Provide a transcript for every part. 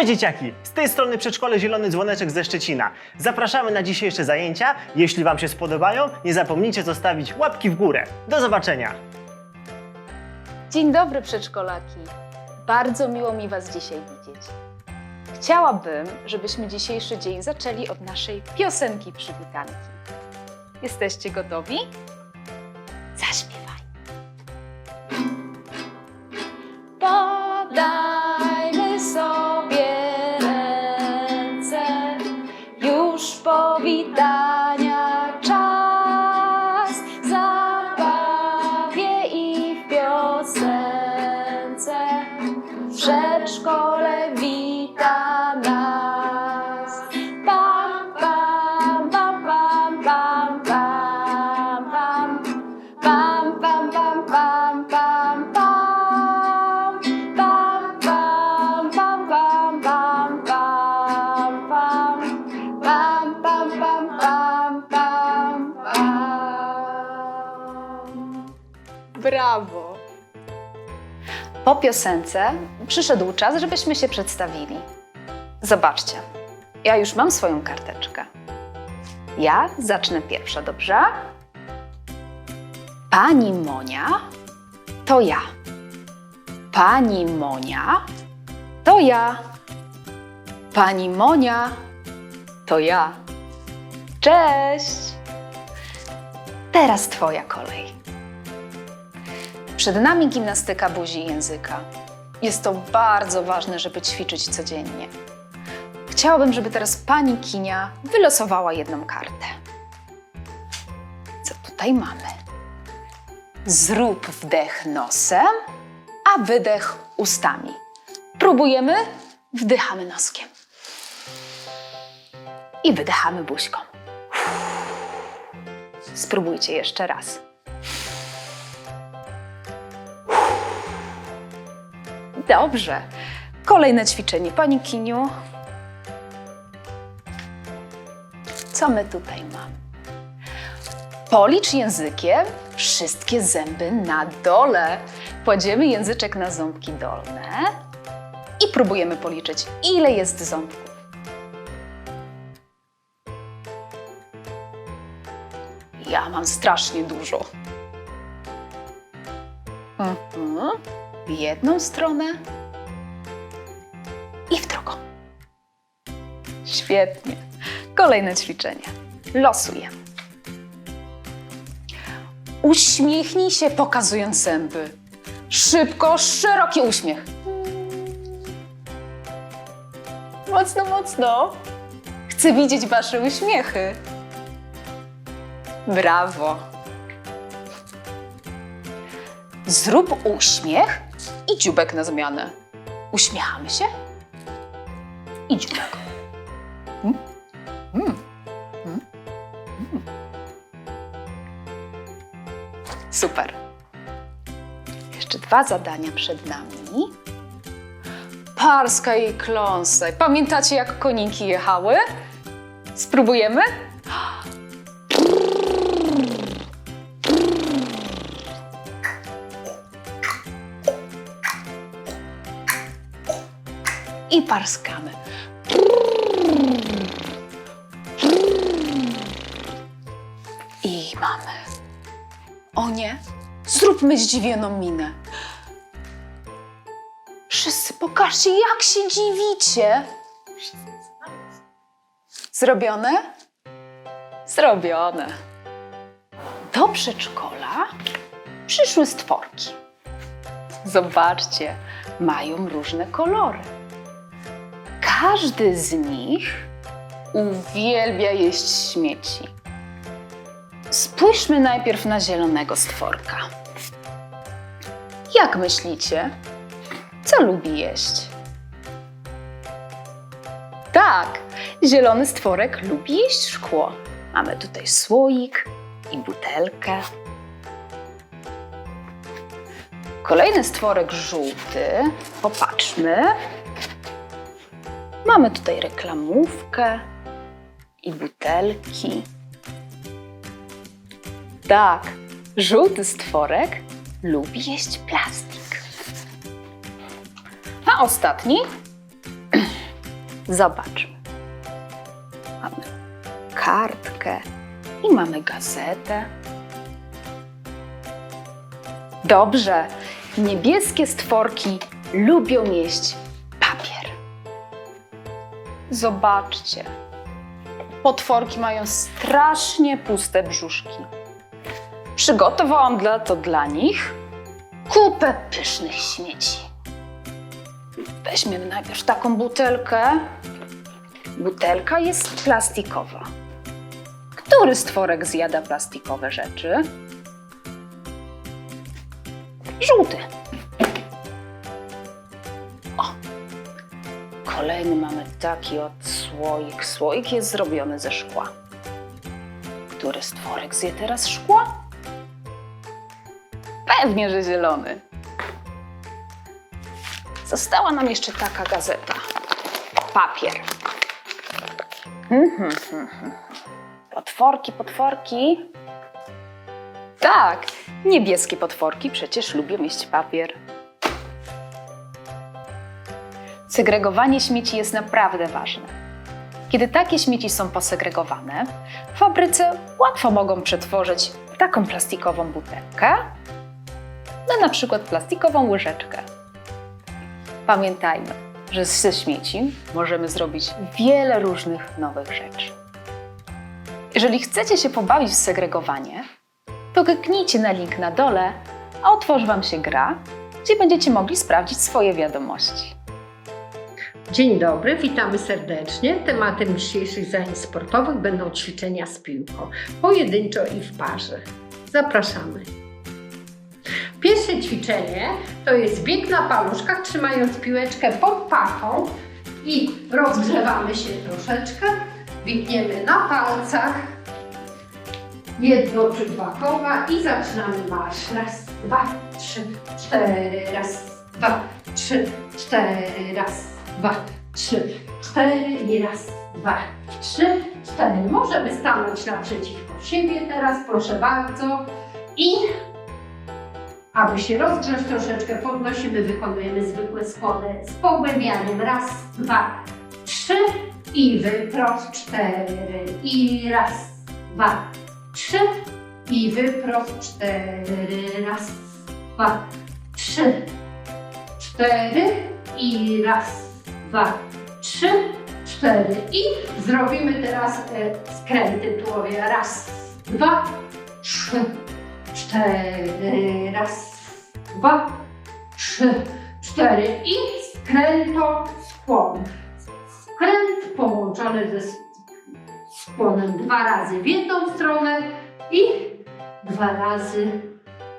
Cześć dzieciaki! Z tej strony Przedszkole Zielony Dzwoneczek ze Szczecina. Zapraszamy na dzisiejsze zajęcia. Jeśli Wam się spodobają, nie zapomnijcie zostawić łapki w górę. Do zobaczenia! Dzień dobry, przedszkolaki. Bardzo miło mi Was dzisiaj widzieć. Chciałabym, żebyśmy dzisiejszy dzień zaczęli od naszej piosenki przywitanki. Jesteście gotowi? Wita nas. Pam, pam, pam, pam, pam, pam, pam. Pam, pam, pam, pam, pam, pam. Pam, pam, pam, pam, pam, pam, pam. Pam, pam, pam, pam, pam, pam. Brawo! Po piosence przyszedł czas, żebyśmy się przedstawili. Zobaczcie, ja już mam swoją karteczkę. Ja zacznę pierwsza, dobrze? Pani Monia to ja. Pani Monia to ja. Pani Monia to ja. Cześć! Teraz Twoja kolej. Przed nami gimnastyka buzi i języka. Jest to bardzo ważne, żeby ćwiczyć codziennie. Chciałabym, żeby teraz pani Kinia wylosowała jedną kartę. Co tutaj mamy? Zrób wdech nosem, a wydech ustami. Próbujemy? Wdychamy noskiem. I wydychamy buźką. Spróbujcie jeszcze raz. Dobrze. Kolejne ćwiczenie. Pani Kiniu. Co my tutaj mamy? Policz językiem wszystkie zęby na dole. Kładziemy języczek na ząbki dolne i próbujemy policzyć, ile jest ząbków. Ja mam strasznie dużo. Mhm. W jedną stronę i w drugą. Świetnie. Kolejne ćwiczenie. Losujemy. Uśmiechnij się, pokazując zęby. Szybko, szeroki uśmiech. Mocno, mocno. Chcę widzieć Wasze uśmiechy. Brawo. Zrób uśmiech i dziubek na zmianę. Uśmiechamy się i dziubek. Mm. Mm. Mm. Mm. Super. Jeszcze dwa zadania przed nami. Parska i kląsaj. Pamiętacie, jak koniki jechały? Spróbujemy? I parskamy. I mamy. O nie, zróbmy zdziwioną minę. Wszyscy pokażcie, jak się dziwicie. Zrobione? Zrobione. Do przedszkola przyszły stworki. Zobaczcie, mają różne kolory. Każdy z nich uwielbia jeść śmieci. Spójrzmy najpierw na zielonego stworka. Jak myślicie, co lubi jeść? Tak, zielony stworek lubi jeść szkło. Mamy tutaj słoik i butelkę. Kolejny stworek żółty. Popatrzmy. Mamy tutaj reklamówkę i butelki. Tak, żółty stworek lubi jeść plastik. A ostatni Zobaczmy. Mamy kartkę i mamy gazetę. Dobrze. Niebieskie stworki lubią jeść. Zobaczcie. Potworki mają strasznie puste brzuszki. Przygotowałam dla to dla nich kupę pysznych śmieci. Weźmiemy najpierw taką butelkę. Butelka jest plastikowa. Który stworek zjada plastikowe rzeczy? Żółty. Kolejny mamy taki od słoik. Słoik jest zrobiony ze szkła. Który stworek zje teraz szkła? Pewnie, że zielony. Została nam jeszcze taka gazeta. Papier. Mhm, mhm. Potworki, potworki. Tak, niebieskie potworki przecież lubią jeść papier. Segregowanie śmieci jest naprawdę ważne. Kiedy takie śmieci są posegregowane, w fabryce łatwo mogą przetworzyć taką plastikową butelkę na na przykład plastikową łyżeczkę. Pamiętajmy, że ze śmieci możemy zrobić wiele różnych nowych rzeczy. Jeżeli chcecie się pobawić w segregowanie, to kliknijcie na link na dole, a otworzy Wam się gra, gdzie będziecie mogli sprawdzić swoje wiadomości. Dzień dobry, witamy serdecznie. Tematem dzisiejszych zajęć sportowych będą ćwiczenia z piłką, pojedynczo i w parze. Zapraszamy. Pierwsze ćwiczenie to jest bieg na paluszkach, trzymając piłeczkę pod pachą i rozgrzewamy się troszeczkę. Biegniemy na palcach. Jedno czy dwa koła i zaczynamy marsz. Raz, dwa, trzy, cztery. Raz, dwa, trzy, cztery. Raz, dwa, trzy, cztery i raz, dwa, trzy, cztery. Możemy stanąć naprzeciwko siebie teraz, proszę bardzo. I aby się rozgrzać troszeczkę, podnosimy, wykonujemy zwykłe skłony z pogłębianiem. Raz, dwa, trzy i wyprost cztery. I raz, dwa, trzy i wyprost cztery. Raz, dwa, trzy, cztery i raz, dwa, trzy, cztery. I zrobimy teraz e, skręty tułowia. Raz, dwa, trzy, cztery. Raz, dwa, trzy, cztery. I skręto skłon. Skręt połączony ze skłonem dwa razy w jedną stronę i dwa razy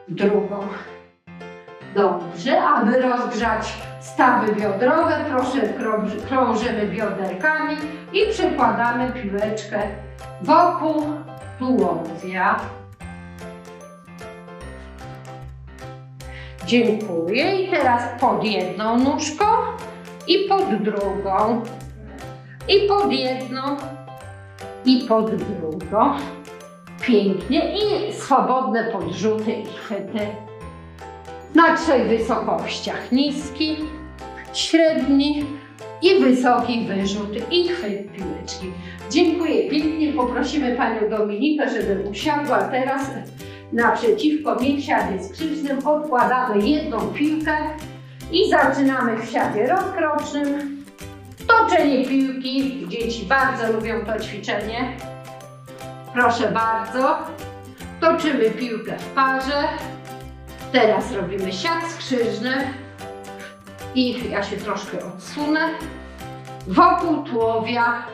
w drugą. Dobrze, aby rozgrzać stawy biodrowe, proszę krąży- krążymy bioderkami i przekładamy piłeczkę wokół tułowia. Dziękuję. I teraz pod jedną nóżką i pod drugą. I pod jedną i pod drugą. Pięknie. I swobodne podrzuty i chwyty na trzech wysokościach. Niski, średni i wysoki wyrzut i chwyt piłeczki. Dziękuję pięknie. Poprosimy Panią Dominikę, żeby usiadła teraz naprzeciwko mnie w skrzyżnym. Odkładamy jedną piłkę i zaczynamy w siadzie rozkrocznym. Toczenie piłki. Dzieci bardzo lubią to ćwiczenie. Proszę bardzo. Toczymy piłkę w parze. Teraz robimy siat skrzyżny i ja się troszkę odsunę. Wokół tułowia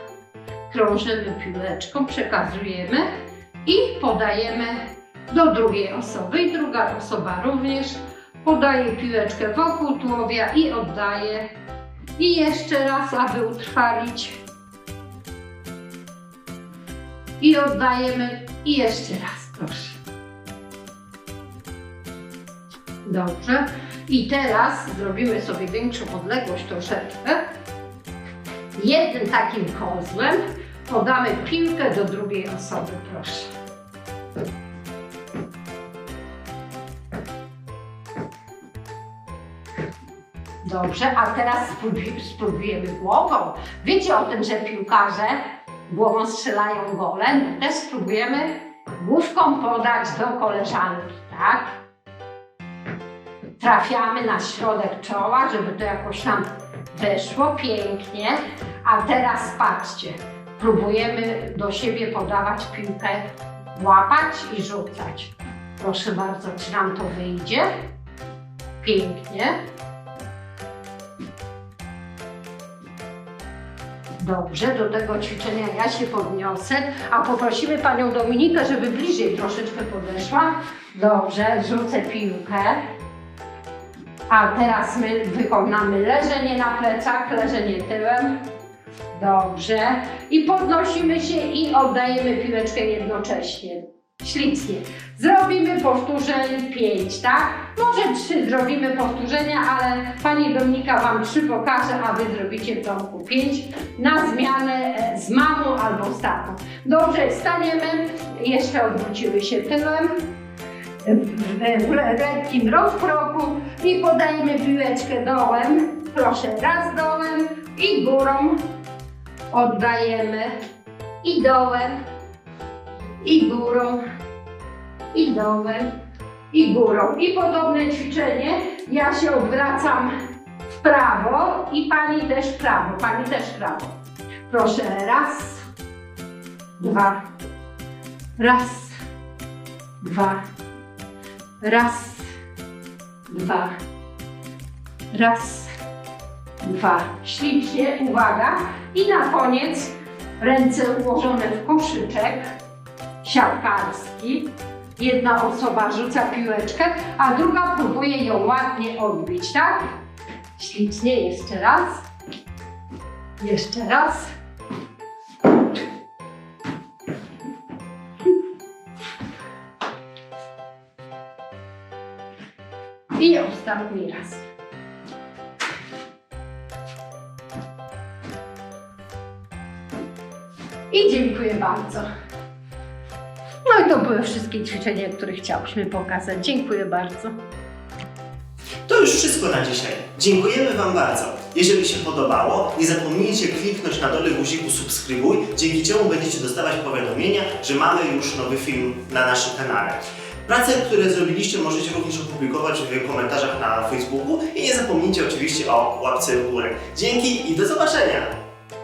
krążymy piłeczką, przekazujemy i podajemy do drugiej osoby. I druga osoba również podaje piłeczkę wokół tułowia i oddaje. I jeszcze raz, aby utrwalić. I oddajemy. I jeszcze raz, proszę. Dobrze. I teraz zrobimy sobie większą odległość troszeczkę. Jednym takim kozłem podamy piłkę do drugiej osoby, proszę. Dobrze, a teraz spróbuj- spróbujemy głową. Wiecie o tym, że piłkarze głową strzelają gole? My też spróbujemy główką podać do koleżanki, tak? Trafiamy na środek czoła, żeby to jakoś tam weszło pięknie. A teraz patrzcie, próbujemy do siebie podawać piłkę, łapać i rzucać. Proszę bardzo, czy nam to wyjdzie? Pięknie. Dobrze, do tego ćwiczenia ja się podniosę, a poprosimy panią Dominikę, żeby bliżej troszeczkę podeszła. Dobrze, rzucę piłkę. A teraz my wykonamy leżenie na plecach, leżenie tyłem. Dobrze. I podnosimy się i oddajemy piłeczkę jednocześnie. Ślicznie. Zrobimy powtórzeń 5, tak? Może 3 zrobimy powtórzenia, ale Pani Dominika Wam 3 pokaże, a Wy zrobicie w domku 5 na zmianę e, z mamą albo z tatą. Dobrze, staniemy, jeszcze odwrócimy się tyłem w, lekkim rozkroku i podajemy piłeczkę dołem. Proszę, raz dołem i górą oddajemy i dołem i górą i dołem i górą. I podobne ćwiczenie. Ja się odwracam w prawo i pani też w prawo. Pani też w prawo. Proszę, raz, dwa, raz, dwa, raz, dwa, raz, dwa. Ślicznie, uwaga. I na koniec ręce ułożone w koszyczek siatkarski. Jedna osoba rzuca piłeczkę, a druga próbuje ją ładnie odbić, tak? Ślicznie, jeszcze raz. Jeszcze raz. Ostatni raz. I dziękuję bardzo. No i to były wszystkie ćwiczenia, które chciałyśmy pokazać. Dziękuję bardzo. To już wszystko na dzisiaj. Dziękujemy Wam bardzo. Jeżeli się podobało, nie zapomnijcie kliknąć na dole guziku subskrybuj, dzięki czemu będziecie dostawać powiadomienia, że mamy już nowy film na naszym kanale. Prace, które zrobiliście, możecie również opublikować w komentarzach na Facebooku i nie zapomnijcie oczywiście o łapce w górę. Dzięki i do zobaczenia!